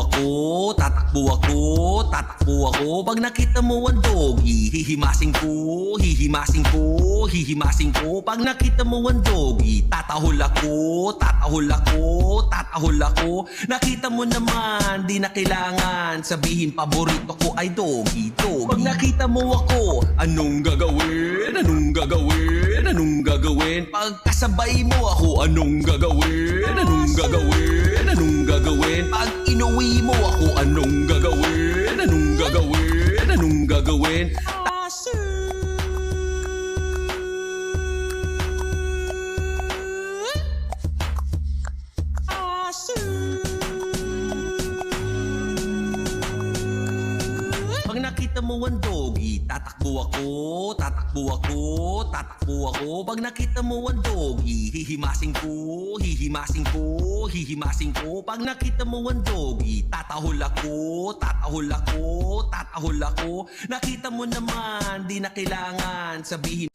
ako, tatakbo ako, tatakbo ako. Pag nakita mo ang doggy, hihimasing ko, hihimasing ko, hihimasing ko. Pag nakita mo ang doggy, tatahol ako, tatahol ako, tatahol ako. Nakita mo naman, di na kailangan Sabihin paborito ko ay doggy, doggy. Pag nakita mo ako, anong gagawin, anong gagawin, anong gagawin? Pag kasabay mo ako, anong gagawin, anong gagawin, anong gagawin? Pag inuwi mo ako, anong gagawin, anong gagawin, anong gagawin nakita mo ang doggy, tatakbo ako, tatakbo ako, tatakbo ako. Pag nakita mo ang doggy, hihimasing ko, hihimasing ko, hihimasing ko. Pag nakita mo ang doggy, tatahol ako, tatahol ako, tatahol ako. Nakita mo naman, di na kailangan sabihin